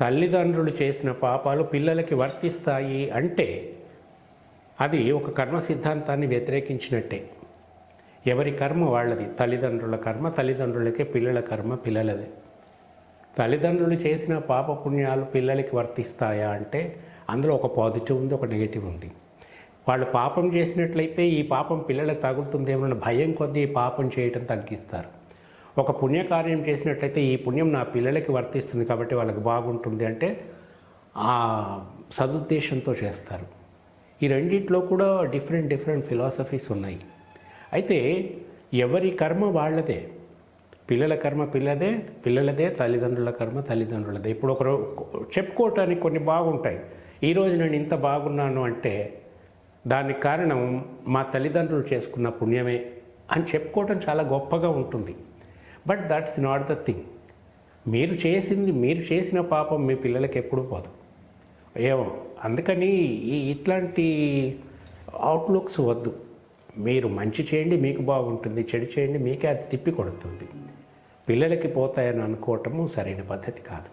తల్లిదండ్రులు చేసిన పాపాలు పిల్లలకి వర్తిస్తాయి అంటే అది ఒక కర్మ సిద్ధాంతాన్ని వ్యతిరేకించినట్టే. ఎవరి కర్మ వాళ్ళది? తల్లిదండ్రుల కర్మ తల్లిదండ్రులకే పిల్లల కర్మ పిల్లలదే. తల్లిదండ్రులు చేసిన పాప పుణ్యాలు పిల్లలకి వర్తిస్తాయా అంటే అందులో ఒక పాజిటివ్ ఉంది ఒక నెగిటివ్ ఉంది. వాళ్ళు పాపం చేసినట్లయితే ఈ పాపం పిల్లలకు తగులుతుందేమన్న భయం కొద్దీ ఈ పాపం చేయటం తగ్గిస్తారు. ఒక పుణ్యకార్యం చేసినట్లయితే ఈ పుణ్యం నా పిల్లలకి వర్తిస్తుంది కాబట్టి వాళ్ళకి బాగుంటుంది అంటే ఆ సదుద్దేశంతో చేస్తారు. ఈ రెండిట్లో కూడా డిఫరెంట్ డిఫరెంట్ ఫిలాసఫీస్ ఉన్నాయి. అయితే ఎవరి కర్మ వాళ్ళదే? పిల్లల కర్మ పిల్లదే పిల్లలదే తల్లిదండ్రుల కర్మ తల్లిదండ్రులదే. ఇప్పుడు ఒకరు చెప్పుకోవటానికి కొన్ని బాగుంటాయి. ఈరోజు నేను ఇంత బాగున్నాను అంటే దానికి కారణం మా తల్లిదండ్రులు చేసుకున్న పుణ్యమే అని చెప్పుకోవటం చాలా గొప్పగా ఉంటుంది. But that's not the thing మీరు చేసింది మీరు చేసిన పాపం మీ పిల్లలకి ఎప్పుడు పోదు. ఏమో అందుకని ఈ ఇట్లాంటి అవుట్లుక్స్ వద్దు. మీరు మంచి చేయండి మీకు బాగుంటుంది చెడు చేయండి మీకే అది తిప్పి కొడుతుంది. పిల్లలకి పోతాయని అనుకోవటము సరైన పద్ధతి కాదు.